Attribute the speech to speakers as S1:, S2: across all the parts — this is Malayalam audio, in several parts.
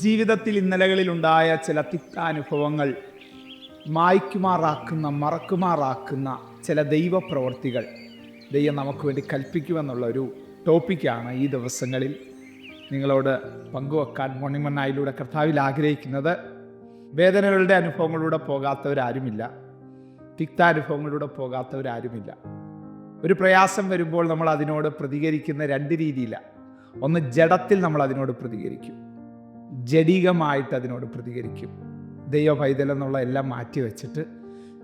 S1: ജീവിതത്തിൽ ഇന്നലകളിലുണ്ടായ ചില തിക്താനുഭവങ്ങൾ മായ്ക്കുമാറാക്കുന്ന മറക്കുമാറാക്കുന്ന ചില ദൈവപ്രവർത്തികൾ. ദൈവം നമുക്ക് വേണ്ടി കൽപ്പിക്കുമെന്നുള്ളൊരു ടോപ്പിക്കാണ് ഈ ദിവസങ്ങളിൽ നിങ്ങളോട് പങ്കുവെക്കാൻ മണിമണ്ണായിലൂടെ കർത്താവിൽ ആഗ്രഹിക്കുന്നത്. വേദനകളുടെ അനുഭവങ്ങളിലൂടെ പോകാത്തവരാരുമില്ല. തിക്താനുഭവങ്ങളിലൂടെ പോകാത്തവരാരുമില്ല. ഒരു പ്രയാസം വരുമ്പോൾ നമ്മൾ അതിനോട് പ്രതികരിക്കുന്ന രണ്ട് രീതിയിലാണ് ഒന്ന് ജഡത്തിൽ നമ്മൾ അതിനോട് പ്രതികരിക്കും. ജഡീകമായിട്ട് അതിനോട് പ്രതികരിക്കും. ദൈവ പൈതൽ എന്നുള്ള എല്ലാം മാറ്റി വെച്ചിട്ട്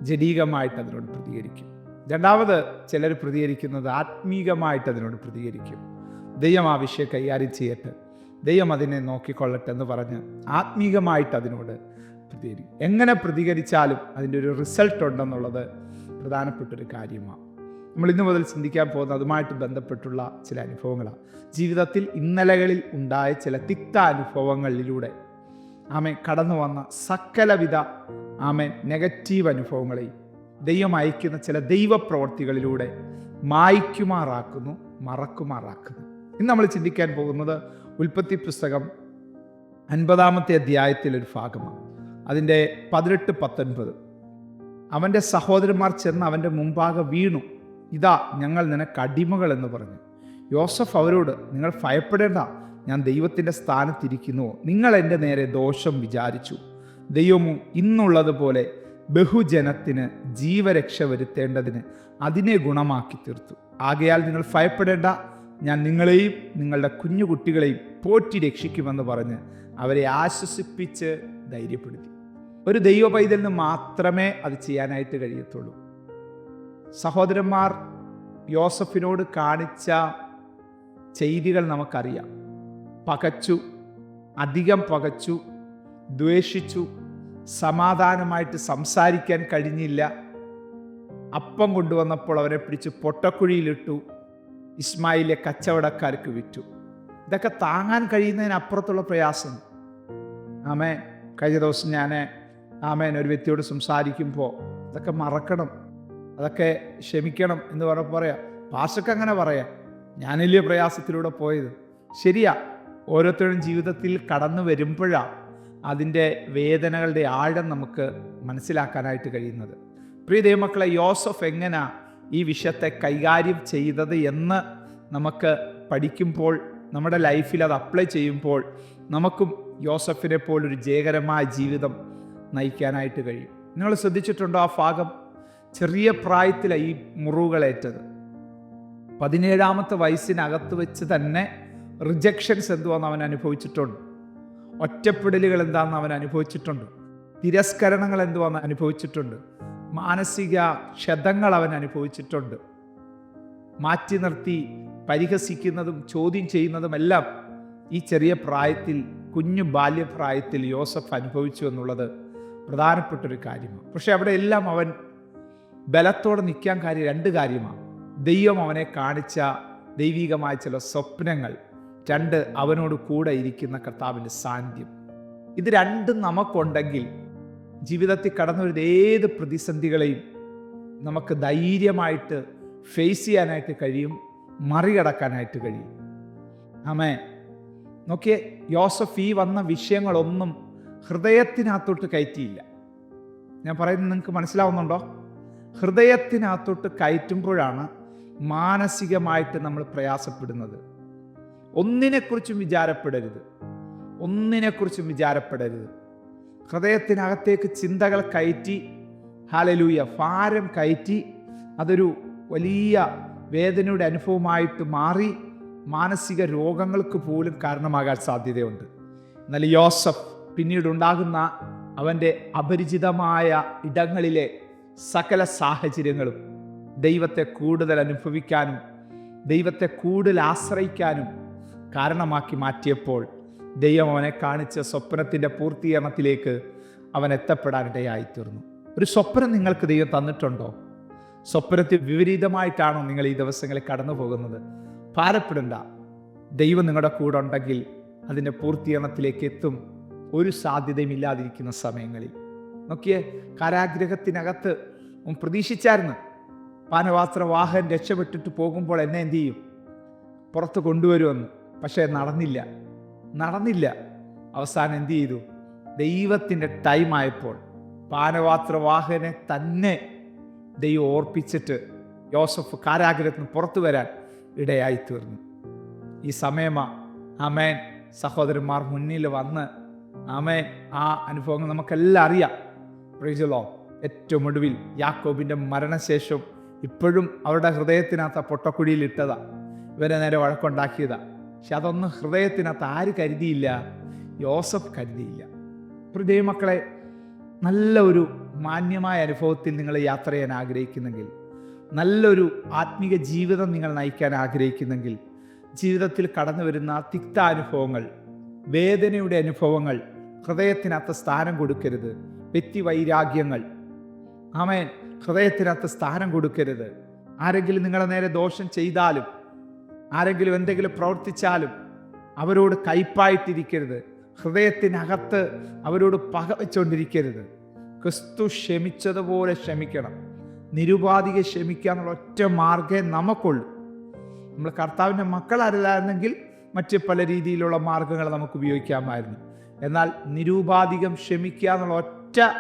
S1: ജഡീകമായിട്ട് അതിനോട് പ്രതികരിക്കും. രണ്ടാമത് ചിലർ പ്രതികരിക്കുന്നത് ആത്മീകമായിട്ട് അതിനോട് പ്രതികരിക്കും. ദൈവം ആ വിഷയം കൈകാര്യം ചെയ്യട്ടെ. ദൈവം അതിനെ നോക്കിക്കൊള്ളട്ടെ എന്ന് പറഞ്ഞ് ആത്മീകമായിട്ട് അതിനോട് പ്രതികരിക്കും. എങ്ങനെ പ്രതികരിച്ചാലും അതിന്റെ ഒരു റിസൾട്ട് ഉണ്ടെന്നുള്ളത് പ്രധാനപ്പെട്ടൊരു കാര്യമാണ്. നമ്മൾ ഇന്നു മുതൽ ചിന്തിക്കാൻ പോകുന്ന അതുമായിട്ട് ബന്ധപ്പെട്ടുള്ള ചില അനുഭവങ്ങളാണ്. ജീവിതത്തിൽ ഇന്നലകളിൽ ഉണ്ടായ ചില തിക്ത അനുഭവങ്ങളിലൂടെ ആമെ കടന്നു വന്ന സകലവിധ ആമെ നെഗറ്റീവ് അനുഭവങ്ങളെയും ദൈവം അയക്കുന്ന ചില ദൈവപ്രവർത്തികളിലൂടെ മായ്ക്കുമാറാക്കുന്നു മറക്കുമാറാക്കുന്നു. ഇന്ന് നമ്മൾ ചിന്തിക്കാൻ പോകുന്നത് ഉൽപ്പത്തി പുസ്തകം അൻപതാമത്തെ അധ്യായത്തിലൊരു ഭാഗമാണ്. അതിന്റെ പതിനെട്ട് പത്തൊൻപത്. അവന്റെ സഹോദരന്മാർ ചെന്ന് അവന്റെ മുമ്പാകെ വീണു. ഇതാ ഞങ്ങൾ നിനക്ക് അടിമകൾ എന്ന് പറഞ്ഞു. യോസഫ് അവരോട് നിങ്ങൾ ഭയപ്പെടേണ്ട. ഞാൻ ദൈവത്തിന്റെ സ്ഥാനത്തിരിക്കുന്നുവോ നിങ്ങൾ എന്റെ നേരെ ദോഷം വിചാരിച്ചു. ദൈവമോ ഇന്നുള്ളതുപോലെ ബഹുജനത്തിന് ജീവരക്ഷ വരുത്തേണ്ടതിന് അതിനെ ഗുണമാക്കി തീർത്തു. ആകയാൽ നിങ്ങൾ ഭയപ്പെടേണ്ട. ഞാൻ നിങ്ങളെയും നിങ്ങളുടെ കുഞ്ഞുകുട്ടികളെയും പോറ്റി രക്ഷിക്കുമെന്ന് പറഞ്ഞ് അവരെ ആശ്വസിപ്പിച്ച് ധൈര്യപ്പെടുത്തി. ഒരു ദൈവ പൈതലിന് മാത്രമേ അത് ചെയ്യാനായിട്ട് കഴിയത്തുള്ളൂ. സഹോദരന്മാർ യോസഫിനോട് കാണിച്ച ചെയ്തികൾ നമുക്കറിയാം. പകച്ചു അധികം പകച്ചു ദ്വേഷിച്ചു സമാധാനമായിട്ട് സംസാരിക്കാൻ കഴിഞ്ഞില്ല. അപ്പം കൊണ്ടുവന്നപ്പോൾ അവരെ പിടിച്ച് പൊട്ടക്കുഴിയിലിട്ടു ഇസ്മായിലെ കച്ചവടക്കാർക്ക് വിറ്റു. ഇതൊക്കെ താങ്ങാൻ കഴിയുന്നതിനപ്പുറത്തുള്ള പ്രയാസം. ആമേ കഴിഞ്ഞ ദിവസം ഞാൻ ആമേൻ ഒരു വ്യക്തിയോട് സംസാരിക്കുമ്പോൾ ഇതൊക്കെ മറക്കണം. അതൊക്കെ ക്ഷമിക്കണം എന്ന് പറഞ്ഞ പറയാം പാസ്റ്റർക്ക് അങ്ങനെ പറയാം. ഞാനല്ലേ പ്രയാസത്തിലൂടെ പോയത്? ശരിയാ ഓരോരുത്തരും ജീവിതത്തിൽ കടന്നു വരുമ്പോഴാണ് അതിന്റെ വേദനകളുടെ ആഴം നമുക്ക് മനസ്സിലാക്കാനായിട്ട് കഴിയുന്നത്. പ്രിയ ദൈവമക്കളെ യോസഫ് എങ്ങനെ ഈ വിഷയത്തെ കൈകാര്യം ചെയ്തത് എന്ന് നമുക്ക് പഠിക്കുമ്പോൾ നമ്മുടെ ലൈഫിൽ അത് അപ്ലൈ ചെയ്യുമ്പോൾ നമുക്കും യോസഫിനെ പോലൊരു ജയകരമായ ജീവിതം നയിക്കാനായിട്ട് കഴിയും. നിങ്ങൾ ശ്രദ്ധിച്ചിട്ടുണ്ടോ ആ ഭാഗം? ചെറിയ പ്രായത്തിലാണ് ഈ മുറിവുകളേറ്റത്. പതിനേഴാമത്തെ വയസ്സിനകത്ത് വെച്ച് തന്നെ റിജക്ഷൻസ് എന്തുവാന്ന് അവൻ അനുഭവിച്ചിട്ടുണ്ട്. ഒറ്റപ്പെടലുകൾ എന്താണെന്ന് അവൻ അനുഭവിച്ചിട്ടുണ്ട്. തിരസ്കരണങ്ങൾ എന്തുവാന്ന് അനുഭവിച്ചിട്ടുണ്ട്. മാനസിക ക്ഷതങ്ങൾ അവൻ അനുഭവിച്ചിട്ടുണ്ട്. മാറ്റി നിർത്തി പരിഹസിക്കുന്നതും ചോദ്യം ചെയ്യുന്നതുമെല്ലാം ഈ ചെറിയ പ്രായത്തിൽ കുഞ്ഞു ബാല്യപ്രായത്തിൽ യോസഫ് അനുഭവിച്ചു എന്നുള്ളത് പ്രധാനപ്പെട്ടൊരു കാര്യമാണ്. പക്ഷെ അവിടെ എല്ലാം അവൻ ബലത്തോടെ നിൽക്കാൻ കാര്യം രണ്ട് കാര്യമാണ്. ദൈവം അവനെ കാണിച്ച ദൈവികമായ ചില സ്വപ്നങ്ങൾ രണ്ട് അവനോട് കൂടെ ഇരിക്കുന്ന കർത്താവിന്റെ സാന്നിധ്യം. ഇത് രണ്ടും നമുക്കുണ്ടെങ്കിൽ ജീവിതത്തിൽ കടന്നു വരുന്ന ഏത് പ്രതിസന്ധികളെയും നമുക്ക് ധൈര്യമായിട്ട് ഫേസ് ചെയ്യാനായിട്ട് കഴിയും മറികടക്കാനായിട്ട് കഴിയും. ആമേ നോക്കിയേ യോസഫ് ഈ വന്ന വിഷയങ്ങളൊന്നും ഹൃദയത്തിനകത്തോട്ട് കയറ്റിയില്ല. ഞാൻ പറയുന്നത് നിങ്ങൾക്ക് മനസ്സിലാവുന്നുണ്ടോ? ഹൃദയത്തിനകത്തോട്ട് കയറ്റുമ്പോഴാണ് മാനസികമായിട്ട് നമ്മൾ പ്രയാസപ്പെടുന്നത്. ഒന്നിനെക്കുറിച്ചും വിചാരപ്പെടരുത്. ഒന്നിനെക്കുറിച്ചും വിചാരപ്പെടരുത്. ഹൃദയത്തിനകത്തേക്ക് ചിന്തകൾ കയറ്റി ഹാലലൂയ ഭാരം കയറ്റി അതൊരു വലിയ വേദനയുടെ അനുഭവമായിട്ട് മാറി മാനസിക രോഗങ്ങൾക്ക് പോലും കാരണമാകാൻ സാധ്യതയുണ്ട്. എന്നാൽ യോസഫ് പിന്നീടുണ്ടാകുന്ന അവന്റെ അപരിചിതമായ ഇടങ്ങളിലെ സകല സാഹചര്യങ്ങളും ദൈവത്തെ കൂടുതൽ അനുഭവിക്കാനും ദൈവത്തെ കൂടുതൽ ആശ്രയിക്കാനും കാരണമാക്കി മാറ്റിയപ്പോൾ ദൈവം അവനെ കാണിച്ച സ്വപ്നത്തിന്റെ പൂർത്തീകരണത്തിലേക്ക് അവൻ എത്തപ്പെടാനിടയായിത്തീർന്നു. ഒരു സ്വപ്നം നിങ്ങൾക്ക് ദൈവം തന്നിട്ടുണ്ടോ? സ്വപ്നത്തിൽ വിപരീതമായിട്ടാണോ നിങ്ങൾ ഈ ദിവസങ്ങളിൽ കടന്നു പോകുന്നത് ഭാരപ്പെടണ്ട. ദൈവം നിങ്ങളുടെ കൂടെ ഉണ്ടെങ്കിൽ അതിന്റെ പൂർത്തീകരണത്തിലേക്ക് എത്തും. ഒരു സാധ്യതയും ഇല്ലാതിരിക്കുന്ന സമയങ്ങളിൽ. നോക്കിയേ കാരാഗ്രഹത്തിനകത്ത് പ്രതീക്ഷിച്ചായിരുന്നു. പാനപാത്ര വാഹൻ രക്ഷപ്പെട്ടിട്ട് പോകുമ്പോൾ എന്നെ എന്തു ചെയ്യും? പുറത്ത് കൊണ്ടുവരുമെന്ന്. പക്ഷേ നടന്നില്ല. നടന്നില്ല. അവസാനം എന്തു ചെയ്തു? ദൈവത്തിന്റെ ടൈം ആയപ്പോൾ പാനപാത്രവാഹനെ തന്നെ ദൈവം ഓർപ്പിച്ചിട്ട് ജോസഫ് കാരാഗ്രഹത്തിന് പുറത്തു വരാൻ ഇടയായി തീർന്നു. ഈ സമയമാ അമേൻ സഹോദരന്മാർ മുന്നിൽ വന്ന് അമേൻ ആ അനുഭവങ്ങൾ നമുക്കെല്ലാം അറിയാം. പ്രൈസലോ ഏറ്റവും ഒടുവിൽ യാക്കോബിന്റെ മരണശേഷം ഇപ്പോഴും അവരുടെ ഹൃദയത്തിനകത്ത് പൊട്ടക്കുഴിയിൽ ഇട്ടതാ. ഇവരെ നേരെ വഴക്കുണ്ടാക്കിയതാ. പക്ഷെ അതൊന്നും ഹൃദയത്തിനകത്ത് ആര് കരുതിയില്ല? യോസഫ് കരുതിയില്ല. ഹൃദയമക്കളെ നല്ല ഒരു മാന്യമായ അനുഭവത്തിൽ നിങ്ങൾ യാത്ര ചെയ്യാൻ ആഗ്രഹിക്കുന്നെങ്കിൽ നല്ലൊരു ആത്മീക ജീവിതം നിങ്ങൾ നയിക്കാൻ ആഗ്രഹിക്കുന്നെങ്കിൽ ജീവിതത്തിൽ കടന്നു വരുന്ന തിക്താനുഭവങ്ങൾ വേദനയുടെ അനുഭവങ്ങൾ ഹൃദയത്തിനകത്ത് സ്ഥാനം കൊടുക്കരുത്. വ്യക്തിവൈരാഗ്യങ്ങൾ. ആമേൻ. ഹൃദയത്തിനകത്ത് സ്ഥാനം കൊടുക്കരുത്. ആരെങ്കിലും നിങ്ങളെ നേരെ ദോഷം ചെയ്താലും ആരെങ്കിലും എന്തെങ്കിലും പ്രവർത്തിച്ചാലും അവരോട് കയ്പായിട്ടിരിക്കരുത്. ഹൃദയത്തിനകത്ത് അവരോട് പക വെച്ചുകൊണ്ടിരിക്കരുത് ക്രിസ്തു ക്ഷമിച്ചതുപോലെ ക്ഷമിക്കണം. നിരുപാധിക ക്ഷമിക്കുക എന്നുള്ള ഒറ്റ മാർഗേ നമുക്കുള്ളൂ. നമ്മൾ കർത്താവിന്റെ മക്കളല്ലായിരുന്നെങ്കിൽ മറ്റ് പല രീതിയിലുള്ള മാർഗങ്ങൾ നമുക്ക് ഉപയോഗിക്കാമായിരുന്നു. എന്നാൽ നിരൂപാധികം ക്ഷമിക്കുക എന്നുള്ള ഒറ്റ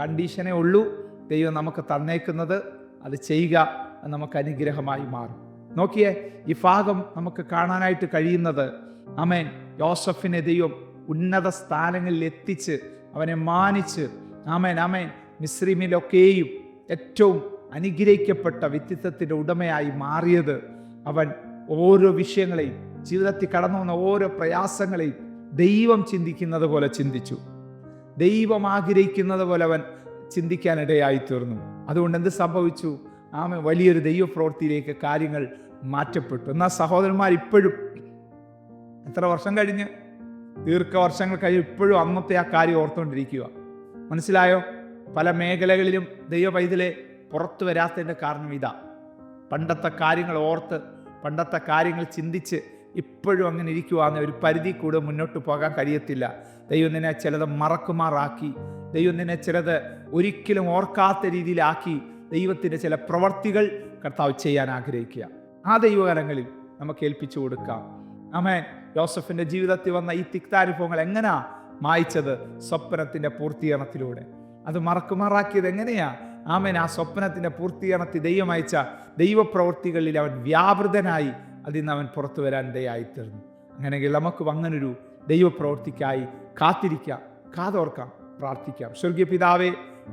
S1: കണ്ടീഷനേ ഉള്ളൂ. ദൈവം നമുക്ക് തന്നേക്കുന്നത് അത് ചെയ്യുക നമുക്ക് അനുഗ്രഹമായി മാറും. നോക്കിയേ ഈ ഭാഗം നമുക്ക് കാണാനായിട്ട് കഴിയുന്നത് അമേൻ ജോസഫിനെ ദൈവം ഉന്നത സ്ഥാനങ്ങളിൽ എത്തിച്ച് അവനെ മാനിച്ച് ആമേൻ ആമേൻ. മിശ്രീമിലൊക്കെയും ഏറ്റവും അനുഗ്രഹിക്കപ്പെട്ട വ്യക്തിത്വത്തിന്റെ ഉടമയായി മാറിയത് അവൻ ഓരോ വിഷയങ്ങളെയും ജീവിതത്തിൽ കടന്നു വന്ന ഓരോ പ്രയാസങ്ങളെയും ദൈവം ചിന്തിക്കുന്നത് പോലെ ചിന്തിച്ചു. ദൈവം ആഗ്രഹിക്കുന്നത് പോലെ അവൻ ചിന്തിക്കാനിടയായി തീർന്നു അതുകൊണ്ട് എന്ത് സംഭവിച്ചു? ആമ വലിയൊരു ദൈവപ്രവൃത്തിയിലേക്ക് കാര്യങ്ങൾ മാറ്റപ്പെട്ടു. എന്നാൽ സഹോദരന്മാർ ഇപ്പോഴും എത്ര വർഷം കഴിഞ്ഞ്? ദീർഘവർഷങ്ങൾ കഴിഞ്ഞ് ഇപ്പോഴും അന്നത്തെ ആ കാര്യം ഓർത്തുകൊണ്ടിരിക്കുക. മനസ്സിലായോ? പല മേഖലകളിലും ദൈവ പൈതലെ പുറത്തു വരാത്തതിന്റെ കാരണം ഇതാ. പണ്ടത്തെ കാര്യങ്ങൾ ഓർത്ത് പണ്ടത്തെ കാര്യങ്ങൾ ചിന്തിച്ച് ഇപ്പോഴും അങ്ങനെ ഇരിക്കുവാന്ന് ഒരു പരിധി കൂടെ മുന്നോട്ട് പോകാൻ കഴിയത്തില്ല. ദൈവം നിന്നെ ചിലത് മറക്കുമാറാക്കി ദൈവം നിന്നെ ചിലത് ഒരിക്കലും ഓർക്കാത്ത രീതിയിലാക്കി ദൈവത്തിന്റെ ചില പ്രവർത്തികൾ കർത്താവ് ചെയ്യാൻ ആഗ്രഹിക്കുക. ആ ദൈവകരങ്ങളിൽ നമുക്ക് ഏൽപ്പിച്ചു കൊടുക്കാം. ആമേൻ. യോസഫിന്റെ ജീവിതത്തിൽ വന്ന ഈ തിക്താനുഭവങ്ങൾ എങ്ങനെയാ മായിച്ചത്? സ്വപ്നത്തിന്റെ പൂർത്തീകരണത്തിലൂടെ. അത് മറക്കുമാറാക്കിയത് എങ്ങനെയാ? ആമേൻ. ആ സ്വപ്നത്തിന്റെ പൂർത്തീകരണത്തിൽ ദൈവം അയച്ച ദൈവപ്രവൃത്തികളിൽ അവൻ വ്യാപൃതനായി അതിൽ നിന്ന് അവൻ പുറത്തു വരാൻ ഇടയായിത്തീർന്നു അങ്ങനെയെങ്കിൽ നമുക്കും അങ്ങനൊരു ദൈവപ്രവൃത്തിക്കായി കാത്തിരിക്കാം കാതോർക്കാം പ്രാർത്ഥിക്കാം. സ്വർഗീയ പിതാവെ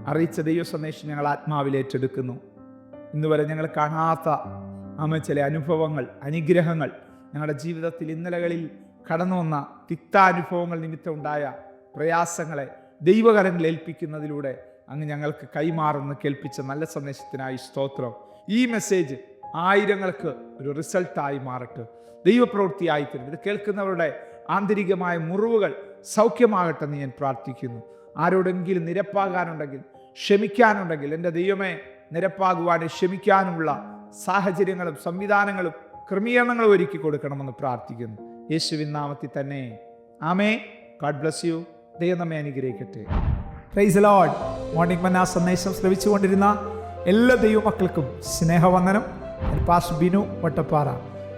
S1: അറിയിച്ച ദൈവ സന്ദേശം ഞങ്ങൾ ആത്മാവിൽ ഏറ്റെടുക്കുന്നു. ഇന്ന് വരെ ഞങ്ങൾ കാണാത്ത ആമ ചില അനുഭവങ്ങൾ അനുഗ്രഹങ്ങൾ ഞങ്ങളുടെ ജീവിതത്തിൽ ഇന്നലകളിൽ കടന്നു വന്ന തിക്താനുഭവങ്ങൾ നിമിത്തം ഉണ്ടായ പ്രയാസങ്ങളെ ദൈവകരങ്ങളിൽ ഏൽപ്പിക്കുന്നതിലൂടെ അങ്ങ് ഞങ്ങൾക്ക് കൈമാറുന്ന കേൾപ്പിച്ച നല്ല സന്ദേശത്തിനായി സ്തോത്രം. ഈ മെസ്സേജ് ആയിരങ്ങൾക്ക് ഒരു റിസൾട്ടായി മാറട്ടെ. ദൈവപ്രവൃത്തിയായി തരും ഇത് കേൾക്കുന്നവരുടെ ആന്തരികമായ മുറിവുകൾ സൗഖ്യമാകട്ടെ എന്ന് ഞാൻ പ്രാർത്ഥിക്കുന്നു. ആരോടെങ്കിലും നിരപ്പാകാനുണ്ടെങ്കിൽ ക്ഷമിക്കാനുണ്ടെങ്കിൽ എന്റെ ദൈവമേ നിരപ്പാകുവാനും ക്ഷമിക്കാനുമുള്ള സാഹചര്യങ്ങളും സംവിധാനങ്ങളും ക്രമീകരണങ്ങളും ഒരുക്കി കൊടുക്കണമെന്ന് പ്രാർത്ഥിക്കുന്നു. യേശുവിൻ നാമത്തിൽ തന്നെ. ആമേ ഗാഡ് ബ്ലസ് യു ദൈവം നമ്മെ അനുഗ്രഹിക്കട്ടെ. പ്രൈസ് ലോഡ് മോർണിംഗ് മന്ന സന്ദേശം ശ്രവിച്ചുകൊണ്ടിരുന്ന എല്ലാ ദൈവമക്കൾക്കും സ്നേഹവന്ദനം. പാസ് ബിനു വട്ടപ്പാറ.